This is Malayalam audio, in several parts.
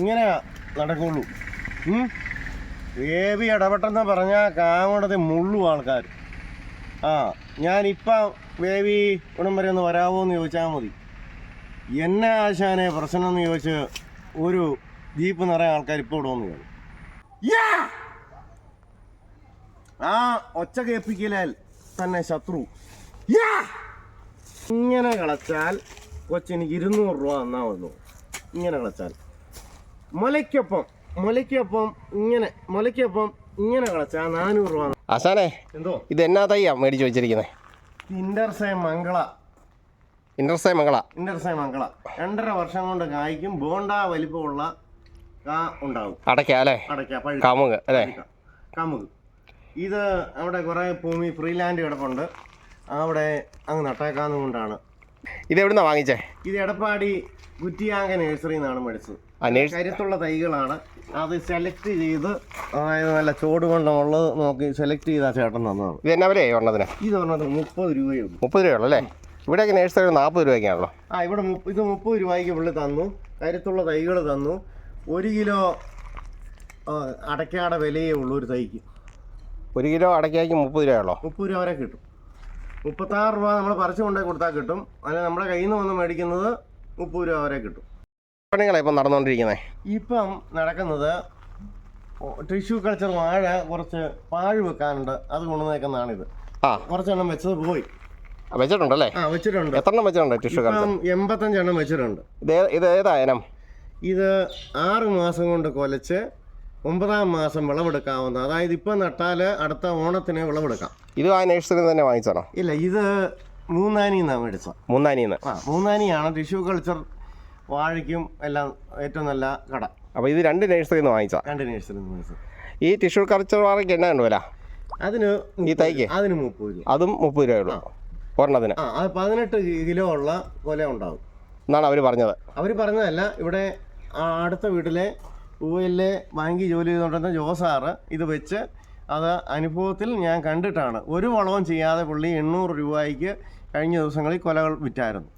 ഇങ്ങനെ നടക്കുള്ളൂ? വേവി ഇടപെട്ടെന്ന് പറഞ്ഞാൽ കാങ്ങോടത്തെ മുള്ളു ആൾക്കാർ. ആ ഞാനിപ്പം വേവി ഇവിടം വരെ ഒന്ന് വരാമോ എന്ന് ചോദിച്ചാൽ മതി. എന്നെ ആശാനെ പ്രശ്നം എന്ന് ചോദിച്ച് ഒരു ജീപ്പ് നിറയെ ആൾക്കാർ ഇപ്പോൾ ഇവിടെ വന്ന്! ആ ഒച്ച കേൾപ്പിക്കലാൽ തന്നെ ശത്രു! ഇങ്ങനെ കളച്ചാൽ കൊച്ചിന് ഇരുന്നൂറ് രൂപ എന്നാ വന്നു. ഇങ്ങനെ കളച്ചാൽ. മുലയ്ക്കൊപ്പം മുലയ്ക്കൊപ്പം ഇങ്ങനെ മുലയ്ക്കൊപ്പം ഇങ്ങനെ കളച്ചാ നാനൂറ് രൂപ അസാനെ എന്തോ? ഇത് എന്നാ തയ്യാ മേടിച്ച് വെച്ചിരിക്കുന്നത് ഇന്റർസേ മംഗള. ഇന്റർസേ മംഗള. ഇന്റർസേ മംഗള. രണ്ടര വർഷം കൊണ്ട് കായ്ക്കും ബോണ്ട വലിപ്പമുള്ള കാ ഉണ്ടാവും. അടയ്ക്ക അല്ലേ? അടയ്ക്ക കാമുക് അല്ലേ? കമുക്. ഇത് അവിടെ കുറേ ഭൂമി ഫ്രീലാൻഡ് കിടപ്പുണ്ട്. അവിടെ അങ്ങ് നട്ടേക്കാന്നുകൊണ്ടാണ് ഇത് എവിടുന്നാ വാങ്ങിച്ചേ? ഇത് എടപ്പാടി കുറ്റിയാങ്ക നഴ്സറിയിൽ നിന്നാണ് മേടിച്ചത്. കരുത്തുള്ള തൈകളാണ്. അത് സെലക്ട് ചെയ്ത് അതായത് നല്ല ചോട് കൊണ്ടുള്ളത് നോക്കി സെലക്ട് ചെയ്താ ചേട്ടൻ തന്നതാണ്. ഇത് എന്നാ വിലയായി ഒരെണ്ണത്തിന്? ഇത് പറഞ്ഞത് മുപ്പത് രൂപയുള്ളൂ മുപ്പത് രൂപയുള്ളൂ അല്ലേ? ഇവിടെയൊക്കെ നേഴ്സറി നാൽപ്പത് രൂപയ്ക്കാണല്ലോ. ആ ഇവിടെ ഇത് മുപ്പത് രൂപയ്ക്ക് പുള്ളി തന്നു. കരുത്തുള്ള തൈകൾ തന്നു. ഒരു കിലോ അടയ്ക്കാടെ വിലയേ ഉള്ളൂ ഒരു തൈക്ക്. ഒരു കിലോ അടയ്ക്കായ്ക്ക് മുപ്പത് രൂപയുള്ളോ മുപ്പത് രൂപ വരെ കിട്ടും. മുപ്പത്താറ് രൂപ നമ്മൾ പറിച്ചു കൊണ്ടുപോയി കൊടുത്താൽ കിട്ടും. അല്ല നമ്മുടെ കയ്യിൽ നിന്ന് വന്ന് മേടിക്കുന്നത് മുപ്പത് രൂപ വരെ കിട്ടും. പണികളാണ് ഇപ്പം നടന്നുകൊണ്ടിരിക്കുന്നത് ഇപ്പം നടക്കുന്നത് ടിഷ്യൂ കൾച്ചർ വാഴ കുറച്ച് പാഴ് വെക്കാനുണ്ട്. അത് കൊണ്ടുവന്നേക്കുന്നതാണിത്. ആ. കുറച്ചെണ്ണം വെച്ചത് പോയി. വെച്ചിട്ടുണ്ടല്ലേ? ആ വെച്ചിട്ടുണ്ട്. എത്ര എണ്ണം വെച്ചിട്ടുണ്ട് ടിഷ്യൂ കൾച്ചർ എൺപത്തഞ്ചെണ്ണം വെച്ചിട്ടുണ്ട്. ഇത് ഇത് ഏതാ ഇനം? ഇത് ആറ് മാസം കൊണ്ട് കൊലച്ച് ഒമ്പതാം മാസം വിളവെടുക്കാവുന്ന അതായത് ഇപ്പം നട്ടാൽ അടുത്ത ഓണത്തിന് വിളവെടുക്കാം. ഇത് ആ നേഴ്സറി തന്നെ വാങ്ങിച്ചാണോ ഇല്ല ഇത് മൂന്നാനിന്നാണ് മേടിച്ചത്. മൂന്നാനിന്ന്. ആ മൂന്നാനിയാണ് ടിഷ്യൂ കൾച്ചർ വാഴയ്ക്കും എല്ലാം ഏറ്റവും നല്ല കട. അപ്പോൾ ഇത് രണ്ട് നേഴ്സറിയിൽ നിന്ന് വാങ്ങിച്ചാ രണ്ട് നേഴ്സറി മേടിച്ചത് ഈ ടിഷ്യൂ കൾച്ചർ വാഴയ്ക്ക് എന്നാ ഉണ്ട് വില? അതിന് ഈ തൈക്ക്. അതിന് മുപ്പത് രൂപ. അതും മുപ്പത് രൂപയുള്ളൂ ഒരെണ്ണത്തിന്? ആ അത് പതിനെട്ട് കിലോ ഉള്ള കൊല ഉണ്ടാവും. എന്നാണ് അവർ പറഞ്ഞത്? അവർ പറഞ്ഞതല്ല ഇവിടെ അടുത്ത വീട്ടിലെ പൂവലിലെ ബാങ്കിൽ ജോലി ചെയ്തുകൊണ്ടിരുന്ന ജോസാറ് ഇത് വെച്ച് അത് അനുഭവത്തിൽ ഞാൻ കണ്ടിട്ടാണ്. ഒരു വളവും ചെയ്യാതെ പുള്ളി എണ്ണൂറ് രൂപയ്ക്ക് കഴിഞ്ഞ ദിവസങ്ങളിൽ കൊലകൾ വിറ്റായിരുന്നു.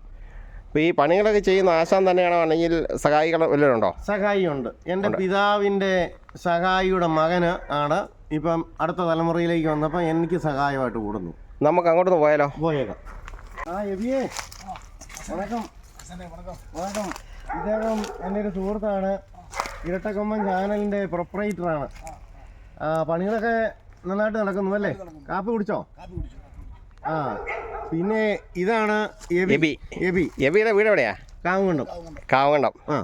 അപ്പോൾ ഈ പണികളൊക്കെ ചെയ്യുന്ന ആശാൻ തന്നെയാണോ? അല്ലെങ്കിൽ സഹായികൾ വല്ലതും ഉണ്ടോ സഹായി ഉണ്ട്. എന്റെ പിതാവിന്റെ സഹായിയുടെ മകന് ആണ് ഇപ്പം അടുത്ത തലമുറയിലേക്ക് വന്നപ്പോൾ എനിക്ക് സഹായമായിട്ട് കൂടുന്നു. നമുക്ക് അങ്ങോട്ട് പോയാലോ? പോയേക്കാം. ആ എബിയേ വണക്കം. വണക്കം. ഇദ്ദേഹം എന്റെ ഒരു സുഹൃത്താണ്. ഇരട്ടക്കൊമ്പൻ ചാനലിന്റെ പ്രൊപ്പറേറ്ററാണ്. ആ പണികളൊക്കെ നന്നായിട്ട് നടക്കുന്നു അല്ലേ? കാപ്പി കുടിച്ചോ. ആ. പിന്നെ ഇതാണ് എബി. എബി. എബി. എബിയുടെ വീട് എവിടെയാ? കാവുകണ്ടം കാവുകണ്ടം ആ.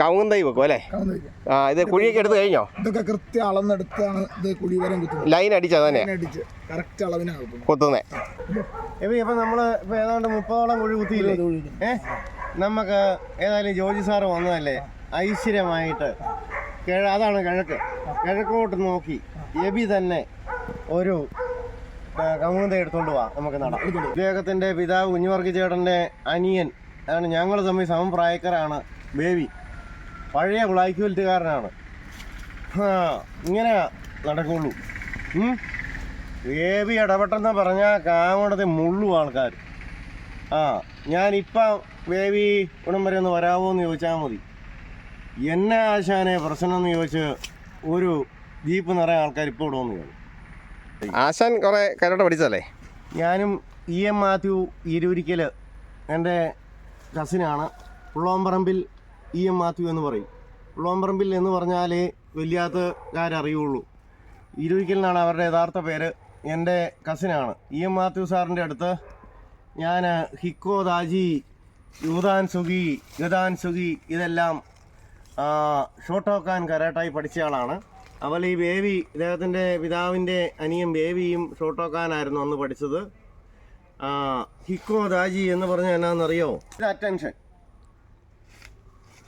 കാവുങ്കം തൈ വെക്കും അല്ലേ? ആ ഇത് കുഴിയൊക്കെ എടുത്ത് കഴിഞ്ഞോ? ഇതൊക്കെ കൃത്യ അളന്നെടുത്താണ് ഇത് കുഴിവരം കുത്തുന്നത്. ലൈൻ അടിച്ചാ തന്നെ? അടിച്ച് കറക്റ്റ് അളവിനാണ് കുത്തുന്നേ. എബി അപ്പം നമ്മൾ ഇപ്പം ഏതാണ്ട് മുപ്പതോളം കുഴി കുത്തിയില്ലേ? ഏ? നമുക്ക് ഏതായാലും ജോജി സാറ് വന്നതല്ലേ? ഐശ്വര്യമായിട്ട്. കിഴ അതാണ് കിഴക്ക്. കിഴക്കോട്ട് നോക്കി. എബി തന്നെ ഒരു കമുകുന്ത എടുത്തോണ്ട് പോവാം നമുക്ക് നടാം. ഇദ്ദേഹത്തിന്റെ പിതാവ് കുഞ്ഞുവർഗി ചേട്ടന്റെ അനിയൻ. ആണ് ഞങ്ങൾ തമ്മിൽ സമപ്രായക്കാരാണ് ബേബി. പഴയ ബ്ലാക്ക്വെൽറ്റുകാരനാണ് ഇങ്ങനെ നടക്കുള്ളൂ? ബേബി ഇടപെട്ടെന്ന് പറഞ്ഞാൽ കാമടത്തെ മുള്ളു ആൾക്കാർ ആ ഞാനിപ്പം ബേബി ഇവിടം വരെ ഒന്ന് വരാമോ എന്ന് ചോദിച്ചാൽ മതി. എന്നെ ആശാനെ പ്രശ്നം എന്ന് ചോദിച്ച് ഒരു ജീപ്പ് നിറയെ ആൾക്കാർ ഇപ്പോൾ വന്ന്. കാണും ആശാൻ കുറേ കരോട്ട് പഠിച്ചതല്ലേ? ഞാനും ഇ എം മാത്യു ഇരുവരിക്കൽ എന്റെ കസിനാണ്. പുള്ളോമ്പറമ്പിൽ ഇ എം മാത്യു എന്ന് പറയും. പുള്ളോമ്പറമ്പിൽ എന്ന് പറഞ്ഞാലേ വലിയാത്തുകാരറിയുള്ളൂ ഇരുവരിക്കലിനാണ് അവരുടെ യഥാർത്ഥ പേര്. എന്റെ കസിനാണ്. ഇ എം മാത്യു സാറിന്റെ അടുത്ത് ഞാൻ ഹിക്കോ ദാജി യുദാൻ സുഗി ഗതാൻ സുഗി ഇതെല്ലാം ഷോട്ടോക്കാൻ കരാട്ടായി പഠിച്ച ആളാണ്. അതുപോലെ ഈ ബേബി ഇദ്ദേഹത്തിന്റെ പിതാവിന്റെ അനിയൻ ബേബിയും ഷോട്ടോക്കാനായിരുന്നു അന്ന് പഠിച്ചത്. ഹിക്കോ ദാജി എന്ന് പറഞ്ഞാൽ എന്നാണെന്നറിയോ അറ്റൻഷൻ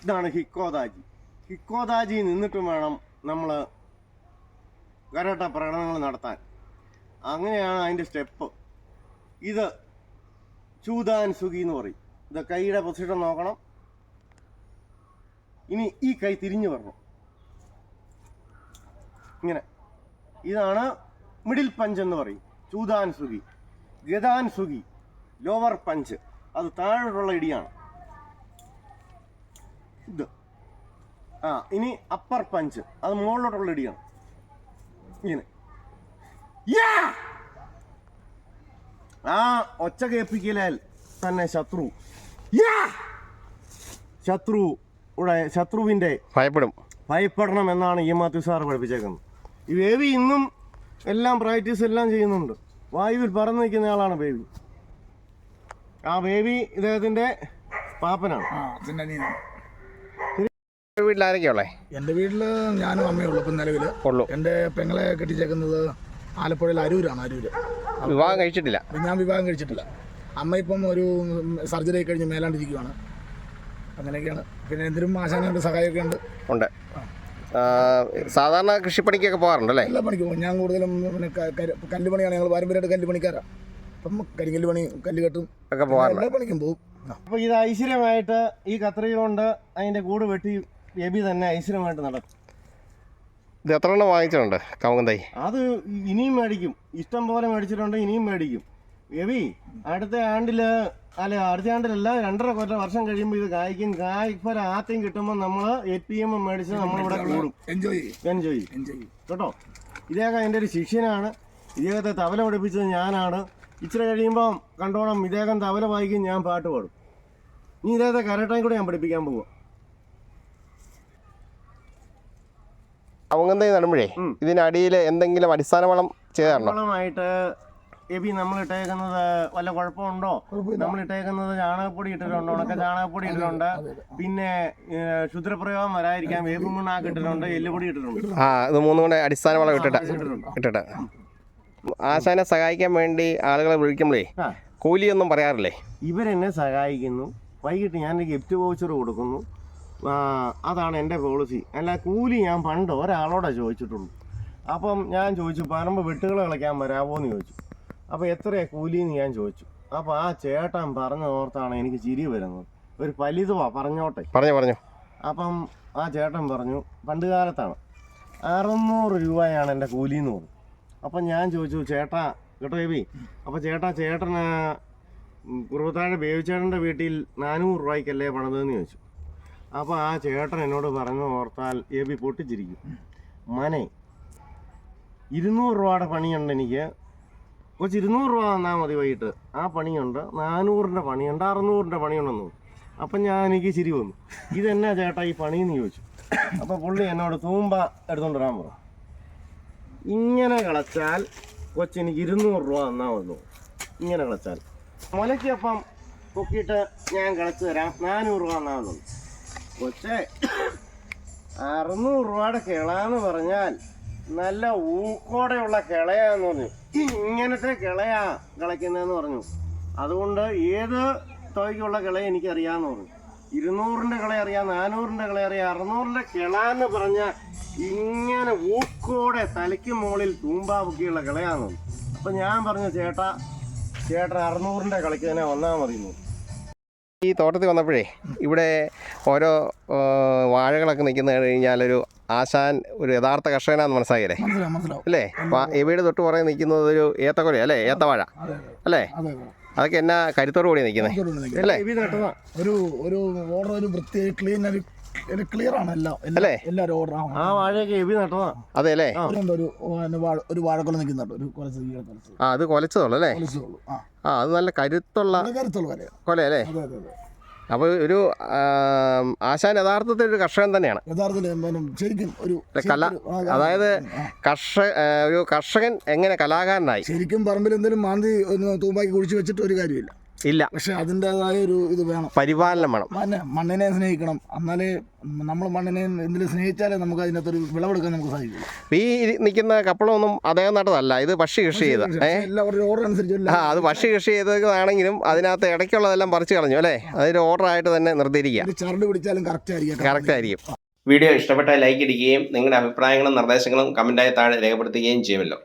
ഇതാണ് ഹിക്കോ ദാജി. ഹിക്കോ ദാജി നിന്നിട്ടും വേണം നമ്മൾ കരാട്ട പ്രകടനങ്ങൾ നടത്താൻ. അങ്ങനെയാണ് അതിന്റെ സ്റ്റെപ്പ്. ഇത് ചൂതാൻ സുഖി എന്ന് പറയും. ഇത് കൈയുടെ പൊസിഷൻ നോക്കണം. ഇനി ഈ കൈ തിരിഞ്ഞു വരണം. ഇങ്ങനെ. ഇതാണ് മിഡിൽ പഞ്ച് എന്ന് പറയും. ചൂതാൻ സുഖി ഗതാൻ സുഖി ലോവർ പഞ്ച് അത് താഴെയുള്ള ഇടിയാണ്. ഇത്. ആ ഇനി അപ്പർ പഞ്ച് അത് മുകളിലോട്ടുള്ള ഇടിയാണ്. ഇങ്ങനെ! ആ ഒച്ച കേൾപ്പിക്കലാൽ തന്നെ ശത്രു! ശത്രു ശത്രുവിന്റെ ഭയപ്പെടും. ഭയപ്പെടണം എന്നാണ് ഈ മാത്യു സാർ പഠിപ്പിച്ചേക്കുന്നത്. ഈ ബേബി ഇന്നും എല്ലാം പ്രാക്ടീസ് എല്ലാം ചെയ്യുന്നുണ്ട്. വായുവിൽ പറന്ന് നിൽക്കുന്ന ആളാണ് ബേബി ആ ബേബി ഇദ്ദേഹത്തിന്റെ പാപ്പനാണ്. വീട്ടിൽ ആരൊക്കെയുള്ളേ എന്റെ വീട്ടിൽ ഞാനും അമ്മയും ഉള്ളു ഇപ്പം നിലവിൽ ഉള്ളു. എന്റെ പെങ്ങളെ കെട്ടിച്ചേക്കുന്നത് ആലപ്പുഴയിൽ അരൂരാണ് അരൂര്. വിവാഹം കഴിച്ചിട്ടില്ല? ഞാൻ വിവാഹം കഴിച്ചിട്ടില്ല. അമ്മ ഇപ്പം ഒരു സർജറി കഴിഞ്ഞ് മേലാണ്ടിരിക്കുകയാണ് അങ്ങനെയൊക്കെയാണ്. പിന്നെ എന്തിനും ആശാനുണ്ട് സഹായമൊക്കെ ഉണ്ട്. ഉണ്ട്. ആ, സാധാരണ കൃഷിപ്പണിക്കൊക്കെ പോകാറുണ്ട് അല്ലേ എല്ലാ പണിക്കും പോകും. ഞാൻ കൂടുതലും പിന്നെ ക- കര- കല്ലുപണിയാണ് ഞങ്ങൾ പാരമ്പര്യമായിട്ട് കല്ലുപണിക്കാരാ. അപ്പം കരിങ്കല്ല് പണി കല്ല് കെട്ടും. ഒക്കെ പോകാറുണ്ട്. എല്ലാ പണിക്കും പോകും. അപ്പൊ അപ്പോൾ ഇത് ഐശ്വര്യമായിട്ട് ഈ കത്രിക കൊണ്ട് അതിന്റെ കൂട് വെട്ടി എബി തന്നെ ഐശ്വര്യമായിട്ട് നടക്കും ഇത് എത്ര എണ്ണം വാങ്ങിച്ചിട്ടുണ്ട് കവുങ്ങൻ അത് ഇനിയും മേടിക്കും. ഇഷ്ടം പോലെ മേടിച്ചിട്ടുണ്ട് ഇനിയും മേടിക്കും. ബേബി അടുത്ത ആണ്ടിൽ അല്ല അടുത്ത ആണ്ടിലല്ല രണ്ടര കൊല്ലം വർഷം കഴിയുമ്പോൾ ഇത് കായ്ക്കും. കായ്ഫല ആദ്യം കിട്ടുമ്പോൾ നമ്മൾ എ പി എം മേടിച്ച് നമ്മളിവിടെ കൂടും എൻജോയ് ചെയ്യും എൻജോയ് ചെയ്യും എൻജോയ് കേട്ടോ? ഇദ്ദേഹം എന്റെ ഒരു ശിഷ്യനാണ്. ഇദ്ദേഹത്തെ തവല പഠിപ്പിച്ചത് ഞാനാണ്. ഇച്ചിരി കഴിയുമ്പോൾ കണ്ടോണം ഇദ്ദേഹം തവല വായിക്കും ഞാൻ പാട്ട് പാടും. ഇനി ഇദ്ദേഹത്തെ കരട്ടാൻ കൂടെ ഞാൻ പഠിപ്പിക്കാൻ പോവാം. കവുങ്ങൻ തൈ നടുമ്പോഴേ. ഇതിനടിയിൽ എന്തെങ്കിലും അടിസ്ഥാന വളം ചെയ്താണോ വളമായിട്ട് എബി നമ്മൾ ഇട്ടേക്കുന്നത് വല്ല കുഴപ്പമുണ്ടോ? നമ്മൾ ഇട്ടേക്കുന്നത് ചാണകപ്പൊടി ഇട്ടിട്ടുണ്ട് ഉണക്ക ചാണകപ്പൊടി ഇട്ടിട്ടുണ്ട്. പിന്നെ ക്ഷുദ്രപ്രയോഗം വരാതിരിക്കാൻ വേപ്പും മണ്ണാക്ക് ഇട്ടിട്ടുണ്ട് എല്ലുപൊടി ഇട്ടിട്ടുണ്ട്. ആ ഇത് മൂന്നും കൂടെ അടിസ്ഥാന വളം ഇട്ടിട്ട്. ഇട്ടിട്ട്. ആശാനെ സഹായിക്കാൻ വേണ്ടി ആളുകളെ വിളിക്കുമ്പോഴേ കൂലിയൊന്നും പറയാറില്ലേ? ഇവരെന്നെ സഹായിക്കുന്നു. വൈകിട്ട് ഞാൻ ഗിഫ്റ്റ് വൗച്ചർ കൊടുക്കുന്നു. അതാണ് എന്റെ പോളിസി. അല്ല കൂലി ഞാൻ പണ്ട് ഒരാളോടെ ചോദിച്ചിട്ടുള്ളൂ. അപ്പം ഞാൻ ചോദിച്ചു പറമ്പ് വെട്ടുകൾ കളിക്കാൻ വരാമോ എന്ന് ചോദിച്ചു. അപ്പോൾ എത്രയാണ് കൂലി എന്ന് ഞാൻ ചോദിച്ചു. അപ്പോൾ ആ ചേട്ടൻ പറഞ്ഞ ഓർത്താണ് എനിക്ക് ചിരി വരുന്നത്. ഒരു പലിതുവാ പറഞ്ഞോട്ടെ. പറഞ്ഞു പറഞ്ഞു. അപ്പം ആ ചേട്ടൻ പറഞ്ഞു പണ്ട് കാലത്താണ്. അറുന്നൂറ് രൂപയാണ് എന്റെ കൂലി എന്ന് പറഞ്ഞു അപ്പം ഞാൻ ചോദിച്ചു ചേട്ടാ കേട്ടോ ബേബി. അപ്പോൾ ചേട്ടാ ചേട്ടന് കുറുവത്താഴ് ബേബിച്ചേട്ടന്റെ വീട്ടിൽ നാനൂറ് രൂപയ്ക്കല്ലേ പണിതെന്ന് ചോദിച്ചു. അപ്പോൾ ആ ചേട്ടൻ എന്നോട് പറഞ്ഞു ഓർത്താൽ എബി പൊട്ടിച്ചിരിക്കും. മനെ ഇരുന്നൂറ് രൂപയുടെ പണിയുണ്ട് എനിക്ക്. കൊച്ച് ഇരുന്നൂറ് രൂപ തന്നാൽ മതി വൈകിട്ട്. ആ പണിയുണ്ട്. നാനൂറിന്റെ പണിയുണ്ട് അറുന്നൂറിന്റെ പണിയുണ്ടെന്ന് അപ്പം ഞാൻ എനിക്ക് ചിരി വന്നു. ഇതെന്നാ ചേട്ടാ ഈ പണിയെന്ന് ചോദിച്ചു. അപ്പോൾ പുള്ളി എന്നോട് തൂമ്പ എടുത്തുകൊണ്ട് വരാൻ പറഞ്ഞു. ഇങ്ങനെ കളച്ചാൽ കൊച്ചെനിക്ക് ഇരുന്നൂറ് രൂപ തന്നാൽ വന്നു. ഇങ്ങനെ കളച്ചാൽ. മുലയ്ക്കപ്പം പൊക്കിയിട്ട് ഞാൻ കളച്ചു തരാം. നാനൂറ് രൂപ തന്നാൽ വന്നു. കൊച്ചേ അറുന്നൂറ് രൂപയുടെ കിളാന്ന് പറഞ്ഞാൽ നല്ല ഊക്കോടെയുള്ള കിളയാന്ന് പറഞ്ഞു. ഇങ്ങനത്തെ കിളയാ കിളയ്ക്കുന്നതെന്ന് പറഞ്ഞു. അതുകൊണ്ട് ഏത് തുകയ്ക്കുള്ള കിള എനിക്കറിയാമെന്ന് പറഞ്ഞു. ഇരുന്നൂറിന്റെ കിള അറിയാം നാനൂറിന്റെ കിള അറിയാം അറുന്നൂറിന്റെ കിളാന്ന് പറഞ്ഞാൽ ഇങ്ങനെ ഊക്കോടെ തലയ്ക്ക് മുകളിൽ തൂമ്പാ പൊക്കിയുള്ള കിളയാന്ന് പറഞ്ഞു. അപ്പം ഞാൻ പറഞ്ഞു ചേട്ടാ ചേട്ടൻ അറുന്നൂറിന്റെ കളിക്ക് തന്നെ വന്നാൽ മതി എന്ന് പറഞ്ഞു. ഈ തോട്ടത്തിൽ വന്നപ്പോഴേ ഇവിടെ ഓരോ വാഴകളൊക്കെ നിൽക്കുന്ന കഴിഞ്ഞാൽ ഒരു ആശാൻ ഒരു യഥാർത്ഥ കർഷകനാന്ന് മനസ്സിലായില്ലേ? അല്ലേ? എവിടെ തൊട്ട് പുറകെ നിൽക്കുന്നത് ഒരു ഏത്തക്കൊല അല്ലേ? ഏത്തവാഴ അല്ലേ? അതെ അതെ അതൊക്കെ എന്നാ കരുത്തോടു കൂടി നിൽക്കുന്നത് അല്ലേ? ഒരു ഒരു ഓർഡർ ഒരു വൃത്തി ക്ലീൻ ഒരു ക്ലിയർ ആണ് എല്ലാം. അല്ലേ? എല്ലാവരും ഓർഡർ ആ വാഴയൊക്കെ എബി നട്ടതാ? അതെ അല്ലേ? ഒരു ഒരു വാഴക്കൊല നിൽക്കുന്നുണ്ട് ഒരു കുറച്ച് ആ അത് കൊലച്ചതുള്ളൂ അല്ലേ? ആ. അത് നല്ല കരുത്തുള്ള കരുത്തുള്ള കൊല അല്ലേ അതെ അതെ അതെ. അപ്പോൾ ഒരു ആശാൻ യഥാർത്ഥത്തിൽ ഒരു കർഷകൻ തന്നെയാണ്. ശരിക്കും ഒരു കല അതായത്. കർഷക ഒരു കർഷകൻ എങ്ങനെ കലാകാരനായി? ശരിക്കും പറമ്പിൽ എന്തെങ്കിലും മാന്തി ഒന്ന് തൂമ്പാക്കി കുഴിച്ച് വെച്ചിട്ട് ഒരു കാര്യമില്ല. ഇല്ല. പക്ഷെ അതിന്റെതായ ഒരു ഇത് വേണം. പരിപാലനം വേണം. മണ്ണ് മണ്ണിനെ സ്നേഹിക്കണം. എന്നാലേ നമ്മൾ മണ്ണിനെ എന്തെങ്കിലും സ്നേഹിച്ചാലേ നമുക്ക് അതിനകത്തൊരു വിളവെടുക്കാൻ നമുക്ക് സാധിക്കും ഈ നിൽക്കുന്ന കപ്പളമൊന്നും അദ്ദേഹം നട്ടതല്ല. ഇത് പക്ഷി കൃഷി ചെയ്ത. ആ അത് പക്ഷി കൃഷി ചെയ്തതാണെങ്കിലും അതിനകത്ത് ഇടയ്ക്കുള്ളതെല്ലാം പറിച്ചു കളഞ്ഞു അല്ലേ? അതൊരു ഓർഡർ ആയിട്ട് തന്നെ നിർത്തിയിരിക്കുക. ഒരു ചരട് പിടിച്ചാലും കറക്റ്റ് ആയിരിക്കും. കറക്റ്റ് ആയിരിക്കും. വീഡിയോ ഇഷ്ടപ്പെട്ടാൽ ലൈക്ക് ഇടുകയും നിങ്ങളുടെ അഭിപ്രായങ്ങളും നിർദ്ദേശങ്ങളും കമന്റായി താഴെ രേഖപ്പെടുത്തുകയും ചെയ്യുമല്ലോ.